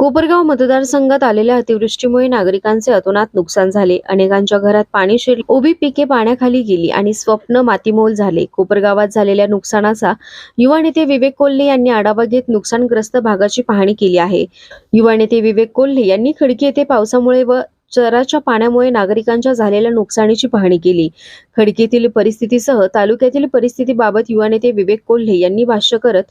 कोपरगाव मतदारसंघात आलेल्या अतिवृष्टीमुळे नागरिकांचे अतोनात नुकसान झाले. अनेकांच्या घरात पाणी शिरले उभी पिके पाण्याखाली गेली आणि स्वप्न मातीमोल झाले. कोपरगावात झालेल्या नुकसानाचा युवा नेते विवेक कोल्हे यांनी आढावा घेत नुकसानग्रस्त भागाची पाहणी केली आहे. युवा नेते विवेक कोल्हे यांनी खडकी येथे पावसामुळे व चराच्या पाण्यामुळे नागरिकांच्या झालेल्या नुकसानीची पाहणी केली. खडकीतील परिस्थितीसह तालुक्यातील परिस्थितीबाबत युवा नेते विवेक कोल्हे यांनी भाष्य करत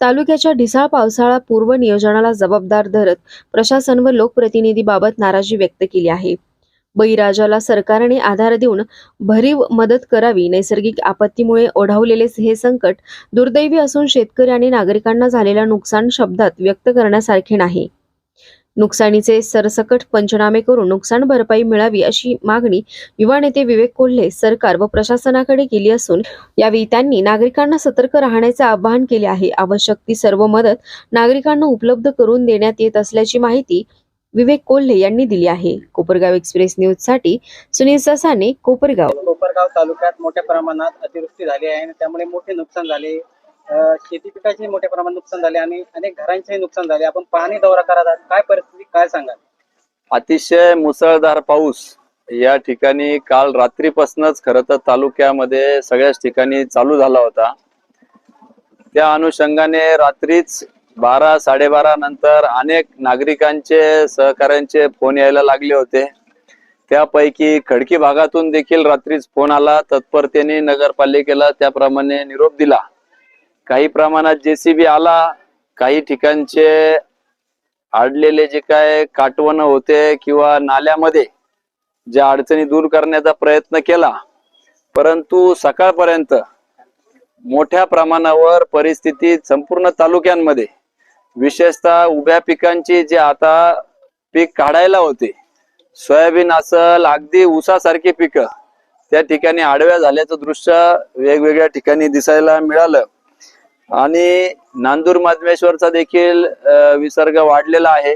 तालुक्याच्या ढिसाळ पावसाळा पूर्व नियोजनाला जबाबदार धरत प्रशासन व लोकप्रतिनिधीबाबत नाराजी व्यक्त केली आहे. बळीराजाला सरकारने आधार देऊन भरीव मदत करावी नैसर्गिक आपत्तीमुळे ओढावलेले हे संकट दुर्दैवी असून शेतकरी आणि नागरिकांना झालेला नुकसान शब्दात व्यक्त करण्यासारखे नाही. नुकसानीचे सरसकट पंचनामे करून नुकसान भरपाई मिळावी अशी मागणी युवा नेते विवेक कोल्हे सरकार व प्रशासनाकडे केली असून यावेळी त्यांनी नागरिकांना सतर्क राहण्याचे आवाहन केले आहे. आवश्यक ती सर्व मदत नागरिकांना उपलब्ध करून देण्यात येत असल्याची माहिती विवेक कोल्हे यांनी दिली आहे. कोपरगाव एक्सप्रेस न्यूजसाठी सुनील ससाने कोपरगाव. कोपरगाव तालुक्यात मोठ्या प्रमाणात अतिवृष्टी झाली आहे त्यामुळे मोठे नुकसान झाले. शेती पिकाचे मोठ्या प्रमाणात नुकसान झाले आणि अनेक घरांचेही नुकसान झाले. आपण पाहणी दौरा करत आहात. काय परिस्थिती काय सांगाल? अतिशय मुसळधार पाऊस या ठिकाणी काल रात्रीपासूनच खर तर तालुक्यामध्ये सगळ्याच ठिकाणी चालू झाला होता. त्या अनुषंगाने रात्रीच बारा साडेबारा नंतर अनेक नागरिकांचे सहकाऱ्यांचे फोन यायला लागले होते. त्यापैकी खडकी भागातून देखील रात्रीच फोन आला. तत्परतेने नगरपालिकेला त्याप्रमाणे निरोप दिला. काही प्रमाणात जेसीबी आला काही ठिकाणचे अडलेले जे काय काटवण होते किंवा नाल्यामध्ये ज्या अडचणी दूर करण्याचा प्रयत्न केला. परंतु सकाळपर्यंत मोठ्या प्रमाणावर परिस्थिती संपूर्ण तालुक्यांमध्ये विशेषतः उभ्या पिकांची जे आता पीक काढायला होते सोयाबीन असल अगदी ऊसासारखी पिकं त्या ठिकाणी आडव्या झाल्याचं दृश्य वेगवेगळ्या ठिकाणी दिसायला मिळालं. आणि नांदूर मधमेश्वरचा देखील विसर्ग वाढलेला आहे.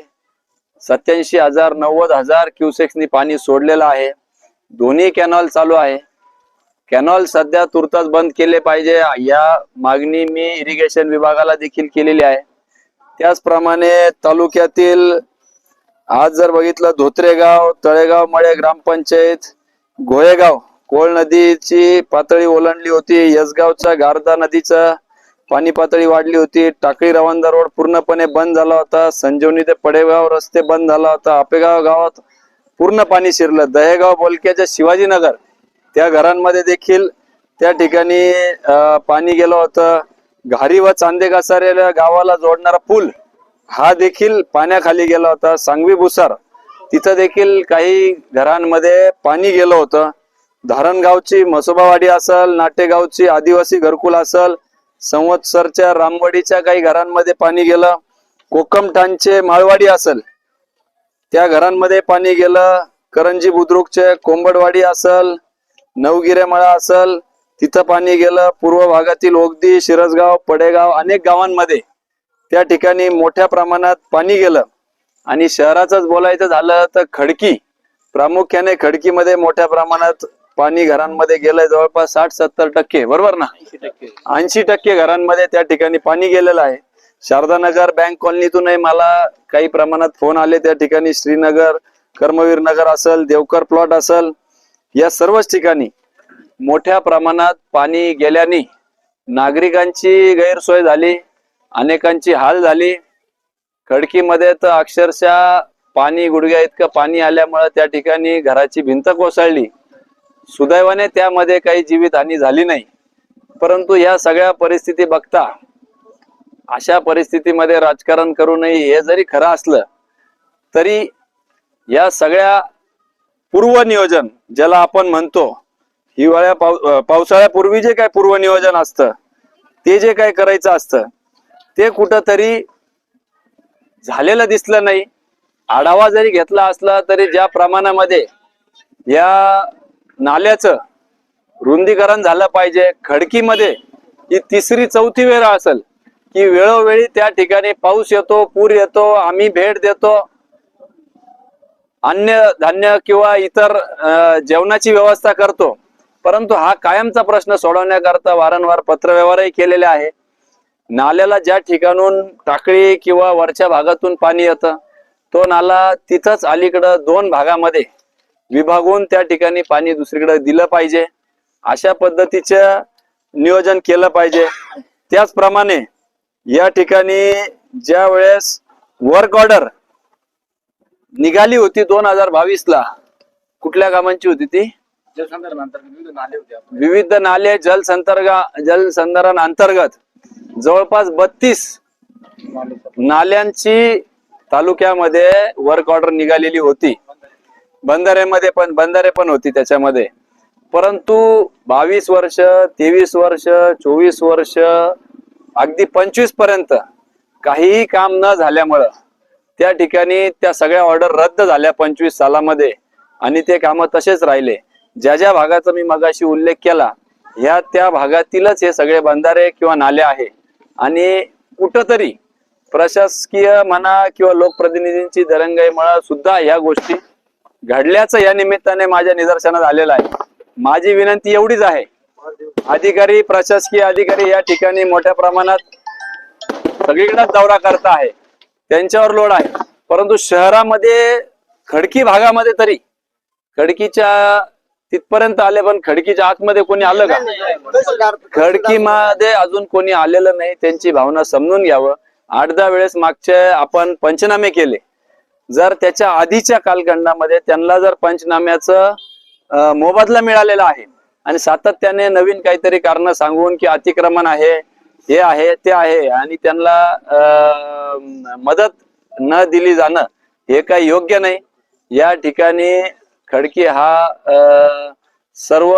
सत्याऐंशी हजार नव्वद हजार क्युसेक्सनी पाणी सोडलेलं आहे. दोन्ही कॅनॉल चालू आहे. कॅनॉल सध्या तुर्तास बंद केले पाहिजे. या मागणी मी इरिगेशन विभागाला देखील केलेली आहे. त्याचप्रमाणे तालुक्यातील आज जर बघितलं धोत्रेगाव तळेगाव मळे ग्रामपंचायत गोळेगाव कोळ नदीची पातळी ओलांडली होती. यसगावच्या गारदा नदीचा पाणी पातळी वाढली होती. टाकळी रवांदा रोड पूर्णपणे बंद झाला होता. संजीवनी ते पडेगाव रस्ते बंद झाला होता. आपेगाव गावात पूर्ण पाणी शिरलं. दहेगाव बोलक्याच्या शिवाजीनगर त्या घरांमध्ये देखील त्या ठिकाणी पाणी गेलं होतं. घारी व चांदे घासारेला गावाला जोडणारा पूल हा देखील पाण्याखाली गेला होता. सांगवी भुसार तिथं देखील काही घरांमध्ये पाणी गेलं होतं. धारणगावची म्हसोबावाडी असल नाटेगावची आदिवासी घरकुल असल संवत्सरच्या रामवाडीच्या काही घरांमध्ये पाणी गेलं. कोकमठाणचे माळवाडी असल. त्या घरांमध्ये पाणी गेलं. करंजी बुद्रुकचे कोंबडवाडी असल. नवगिरे मळा असल. तिथं पाणी गेलं. पूर्व भागातील ओगदी शिरसगाव पडेगाव अनेक गावांमध्ये त्या ठिकाणी मोठ्या प्रमाणात पाणी गेलं. आणि शहराचंच बोलायचं झालं तर खडकी. प्रामुख्याने खडकीमध्ये मोठ्या प्रमाणात पाणी घरांमध्ये गेलंय जवळपास साठ सत्तर टक्के बरोबर ना? ऐंशी टक्के. घरांमध्ये त्या ठिकाणी पाणी गेलेलं आहे. शारदानगर बँक कॉलनीतूनही मला काही प्रमाणात फोन आले त्या ठिकाणी. श्रीनगर कर्मवीर नगर असेल देवकर प्लॉट असेल या सर्वच ठिकाणी मोठ्या प्रमाणात पाणी गेल्याने नागरिकांची गैरसोय झाली अनेकांची हाल झाली. खडकीमध्ये तर अक्षरशः पाणी गुडघ्या इतकं पाणी आल्यामुळे त्या ठिकाणी घराची भिंत कोसळली. सुदैवाने त्यामध्ये काही जीवितहानी झाली नाही. परंतु या सगळ्या परिस्थिती बघता अशा परिस्थितीमध्ये राजकारण करू नये हे जरी खरं असलं तरी या सगळ्या पूर्वनियोजन ज्याला आपण म्हणतो हिवाळ्या पाव पावसाळ्यापूर्वी जे काय पूर्वनियोजन असतं ते जे काय करायचं असतं ते कुठंतरी झालेलं दिसलं नाही. आढावा जरी घेतला असला तरी ज्या प्रमाणामध्ये या नाल्याचं रुंदीकरण झालं पाहिजे. खडकीमध्ये ही तिसरी चौथी वेळ असेल की वेळोवेळी त्या ठिकाणी पाऊस येतो पूर येतो आम्ही भेट देतो. अन्य धान्य किंवा इतर जेवणाची व्यवस्था करतो. परंतु हा कायमचा प्रश्न सोडवण्याकरता वारंवार पत्रव्यवहारही केलेले आहे. नाल्याला ज्या ठिकाणून टाकळी किंवा वरच्या भागातून पाणी येतं तो नाला तिथंच अलीकडं दोन भागामध्ये विभागून त्या ठिकाणी पाणी दुसरीकडे दिलं पाहिजे. अशा पद्धतीचं नियोजन केलं पाहिजे. त्याचप्रमाणे या ठिकाणी ज्या वेळेस वर्क ऑर्डर निघाली होती दोन हजार बावीस ला कुठल्या कामांची होती ती? विविध नाले जलसंतर्गा जलसंधारण अंतर्गत जवळपास बत्तीस नाल्यांची तालुक्यामध्ये वर्क ऑर्डर निघालेली होती. बंधाऱ्यामध्ये पण बंधारे पण होती त्याच्यामध्ये. परंतु बावीस वर्ष तेवीस वर्ष चोवीस वर्ष अगदी पंचवीसपर्यंत काहीही काम न झाल्यामुळं त्या ठिकाणी त्या सगळ्या ऑर्डर रद्द झाल्या पंचवीस सालामध्ये. आणि ते कामं तसेच राहिले. ज्या ज्या भागाचा मी मगाशी उल्लेख केला ह्या त्या भागातीलच हे सगळे बंधारे किंवा नाले आहे. आणि कुठंतरी प्रशासकीय म्हणा किंवा लोकप्रतिनिधींची दरंगाईमुळे सुद्धा ह्या गोष्टी घडल्याचं या निमित्ताने माझ्या निदर्शनात आलेलं आहे. माझी विनंती एवढीच आहे. अधिकारी प्रशासकीय अधिकारी या ठिकाणी मोठ्या प्रमाणात सगळीकडेच दौरा करता आहे. त्यांच्यावर लोड आहे. परंतु शहरामध्ये खडकी भागामध्ये तरी खडकीच्या तिथपर्यंत आले पण खडकीच्या आतमध्ये कोणी आलं का? खडकीमध्ये अजून कोणी आलेलं नाही. त्यांची भावना समजून घ्यावं. आठ दहा वेळेस मागचे आपण पंचनामे केले. जर त्याच्या आधीच्या कालखंडामध्ये त्यांना जर पंचनाम्याचं मोबदला मिळालेला आहे आणि सातत्याने नवीन काहीतरी कारण सांगून की अतिक्रमण आहे हे आहे ते आहे आणि त्यांना अं, मदत न दिली जाणं हे काही योग्य नाही. या ठिकाणी खडकी हा सर्व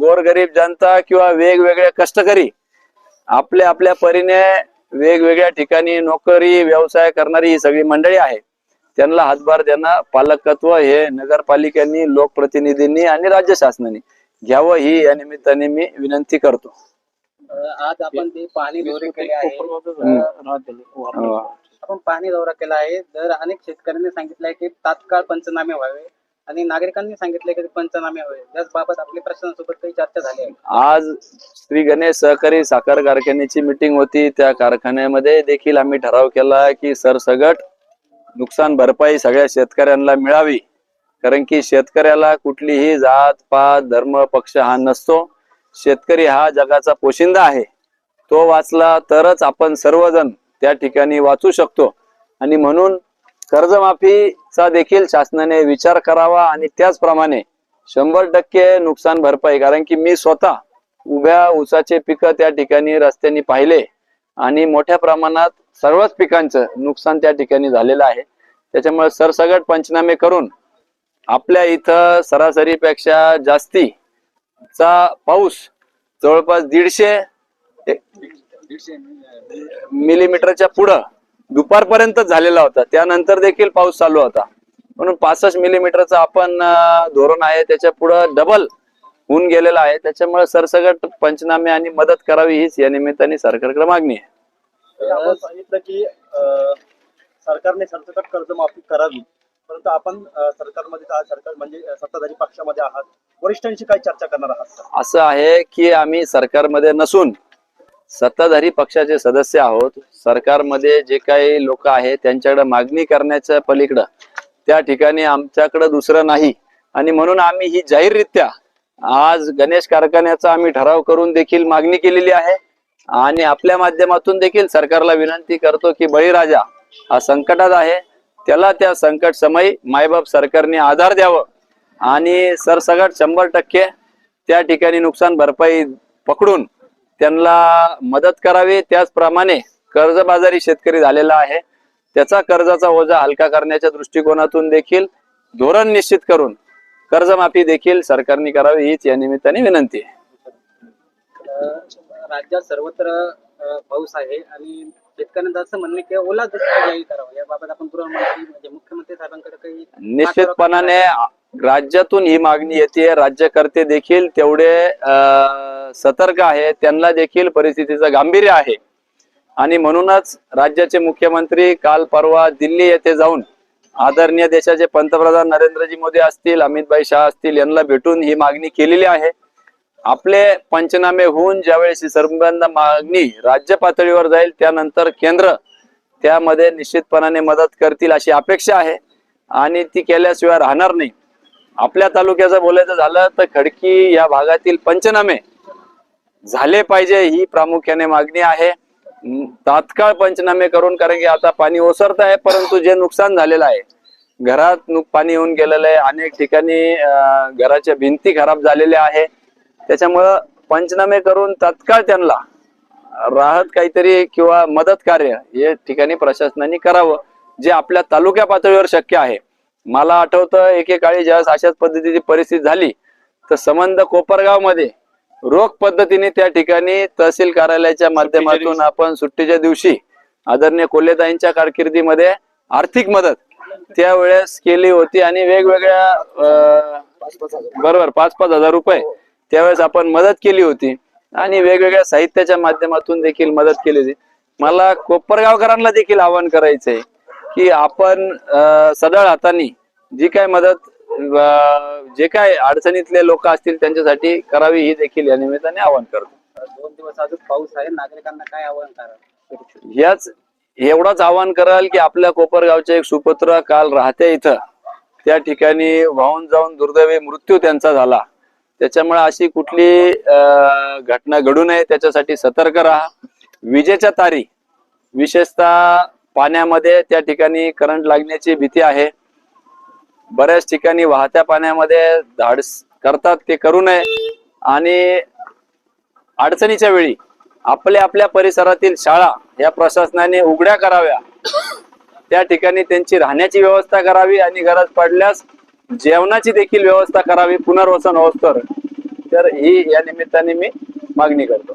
गोरगरीब जनता किंवा वेगवेगळे कष्टकरी आपल्या आपल्या परीने वेगवेगळ्या ठिकाणी नोकरी व्यवसाय करणारी ही सगळी मंडळी आहे त्यांना हातभार देणं पालकत्व हे नगरपालिकांनी लोकप्रतिनिधींनी आणि राज्य शासनाने घ्यावं ही या निमित्ताने मी विनंती करतो. आज आपण ते पाणी दौरे केले आहे. अं, आपण पाणी दौरा केला आहे. तर अनेक शेतकऱ्यांनी सांगितलंय की तात्काळ पंचनामे व्हावे आणि नागरिकांनी सांगितलंय की पंचनामे व्हावे त्याचबाबत आपली प्रशासनासोबत काही चर्चा झाली आहे आज श्री गणेश सहकारी साखर कारखान्याची मिटिंग होती. त्या कारखान्यामध्ये देखील आम्ही ठराव केला की सरसगट नुकसान भरपाई सगळ्या शेतकऱ्यांना मिळावी. कारण की शेतकऱ्याला कुठलीही जात पात धर्म पक्ष हा नसतो. शेतकरी हा जगाचा पोशिंदा आहे. तो वाचला तरच आपण सर्वजण त्या ठिकाणी वाचू शकतो. आणि म्हणून कर्जमाफीचा देखील शासनाने विचार करावा आणि त्याचप्रमाणे शंभर टक्के नुकसान भरपाई कारण की मी स्वतः उभ्या ऊसाचे पिकं त्या ठिकाणी रस्त्याने पाहिले. आणि मोठ्या प्रमाणात सर्वच पिकांचं नुकसान त्या ठिकाणी झालेलं आहे. त्याच्यामुळे सरसगट पंचनामे करून आपल्या इथं सरासरीपेक्षा जास्तीचा पाऊस जवळपास दीडशे मिलीमीटरच्या पुढं दुपारपर्यंतच झालेला होता. त्यानंतर देखील पाऊस चालू होता. म्हणून पासष्ट मिलीमीटरचं आपण धोरण आहे. त्याच्या पुढं डबल होऊन गेलेला आहे. त्याच्यामुळे सरसगट पंचनामे आणि मदत करावी हीच या निमित्ताने सरकारकडे मागणी आहे. आपण सांगितलं की सरकारने सरसकट कर्जमाफी करावी. परंतु आपण सरकारमध्ये सरकार म्हणजे सत्ताधारी पक्षामध्ये आहात. वरिष्ठांशी काय चर्चा करणार आहात? असं आहे की आम्ही सरकारमध्ये नसून सत्ताधारी पक्षाचे सदस्य आहोत. सरकारमध्ये जे काही लोक आहेत त्यांच्याकडे मागणी करण्याच्या पलीकडं त्या ठिकाणी आमच्याकडे दुसरं नाही. आणि म्हणून आम्ही ही जाहीररित्या आज गणेश कारखान्याचा आम्ही ठराव करून देखील मागणी केलेली आहे. आणि आपल्या माध्यमातून देखील सरकारला विनंती करतो की बळीराजा हा संकटात आहे. त्याला त्या संकट समयी मायबाप सरकारने आधार द्यावं. आणि सरसगट शंभर टक्के त्या ठिकाणी नुकसान भरपाई पकडून त्यांना मदत करावी. त्याचप्रमाणे कर्जबाजारी शेतकरी झालेला आहे. त्याचा कर्जाचा ओझा हलका करण्याच्या दृष्टिकोनातून देखील धोरण निश्चित करून कर्जमाफी देखील सरकारने करावी हीच या निमित्ताने विनंती आहे. राज्यात सर्वत्र पाऊस आहे आणि शेतकऱ्यांचं असं म्हणणं की ओला दुष्काळ जाहीर करावा. याबाबत आपण गृहमंत्री म्हणजे मुख्यमंत्री साहेबांकडे काही निश्चितपणाने राज्यातून ही मागणी येते राज्यकर्ते देखील तेवढे सतर्क आहे. त्यांना देखील परिस्थितीचं गांभीर्य आहे. आणि म्हणूनच राज्याचे मुख्यमंत्री काल परवा दिल्ली येथे जाऊन आदरणीय देशाचे पंतप्रधान नरेंद्रजी मोदी असतील अमितभाई शाह असतील यांना भेटून ही मागणी केलेली आहे. आपले पंचनामे होऊन ज्यावेळेस ही संबंध मागणी राज्य पातळीवर जाईल त्यानंतर केंद्र त्यामध्ये निश्चितपणाने मदत करतील अशी अपेक्षा आहे. आणि ती केल्याशिवाय राहणार नाही. आपल्या तालुक्याचं बोलायचं झालं तर खडकी या भागातील पंचनामे झाले पाहिजे ही प्रामुख्याने मागणी आहे. तात्काळ पंचनामे करून कारण की आता पाणी ओसरत आहे परंतु जे नुकसान झालेलं आहे घरात पाणी येऊन गेलेलं आहे. अनेक ठिकाणी घराच्या भिंती खराब झालेल्या आहे त्याच्यामुळं पंचनामे करून तात्काळ त्यांना राहत काहीतरी किंवा मदत कार्य हे ठिकाणी प्रशासनाने करावं जे आपल्या तालुक्या पातळीवर शक्य आहे. मला आठवतं एकेकाळी ज्यावेळेस अशाच पद्धतीची परिस्थिती झाली तर संबंध कोपरगावमध्ये रोख पद्धतीने त्या ठिकाणी तहसील कार्यालयाच्या माध्यमातून आपण सुट्टीच्या दिवशी आदरणीय कोल्हेताईंच्या कारकिर्दीमध्ये आर्थिक मदत त्यावेळेस केली होती आणि वेगवेगळ्या बरोबर पाच पाच हजार रुपये त्यावेळेस आपण मदत केली होती आणि वेगवेगळ्या साहित्याच्या माध्यमातून देखील मदत केली होती. मला कोपरगावकरांना देखील आवाहन करायचंय की आपण अं, सढळ हाताने जी काय मदत जे काय अडचणीतले लोक असतील त्यांच्यासाठी करावी ही देखील या निमित्ताने आवाहन करतो. दोन दिवस अजून पाऊस आहे नागरिकांना काय आवाहन करा याच एवढंच आवाहन कराल की आपल्या कोपरगावचे एक सुपुत्र काल राहत्या इथं. त्या ठिकाणी वाहून जाऊन दुर्दैवी मृत्यू त्यांचा झाला. त्याच्यामुळे अशी कुठली घटना घडू नये त्याच्यासाठी सतर्क राहा. विजेच्या तारी विशेषतः पाण्यामध्ये त्या ठिकाणी करंट लागण्याची भीती आहे. बऱ्याच ठिकाणी वाहत्या पाण्यामध्ये धाडस करतात ते करू नये. आणि अडचणीच्या वेळी आपल्या आपल्या परिसरातील शाळा या प्रशासनाने उघड्या कराव्या. त्या ठिकाणी त्यांची राहण्याची व्यवस्था करावी आणि गरज पडल्यास जेवणाची देखील व्यवस्था करावी पुनर्वसन होस्तर तर ही या निमित्ताने मी मागणी करतो.